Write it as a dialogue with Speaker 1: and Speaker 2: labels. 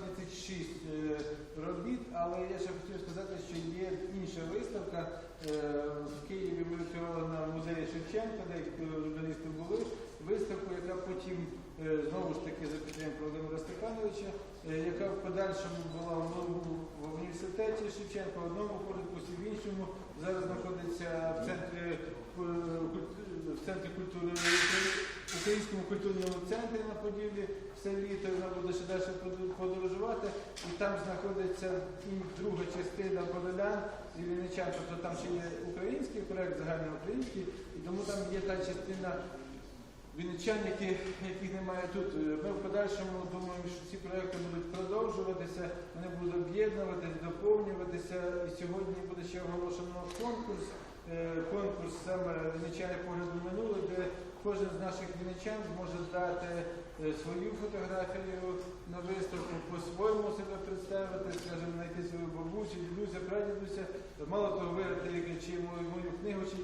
Speaker 1: 36 е, робіт, але я ще хотів сказати, що є інша виставка. Е, в Києві ми керована в музеї Шевченка, де журналісти були. Виставку, яка потім е, знову ж таки за підтримку Володимира Степановича, яка в подальшому була в університеті Шевченка, в одному корпусі, в іншому зараз знаходиться в центрі в центрі культури. Українському культурному центрі на Поділлі все літо, вона буде ще далі подорожувати. І там знаходиться і друга частина Подолян і Вінничан, тобто там ще є український проект, загальноукраїнський, і тому там є та частина вінничан, які, яких немає тут. Ми в подальшому думаємо, що ці проекти будуть продовжуватися, вони будуть об'єднуватися, доповнюватися. І сьогодні буде ще оголошено конкурс. Е, Конкурс саме вінничани погляду де кожен з наших вінничан зможе дати е, свою фотографію на виставку, по-своєму себе представити, скажімо, знайти свою бабусю, дідуся, прадідуся. Мало того, виграти чи мою книгу, чи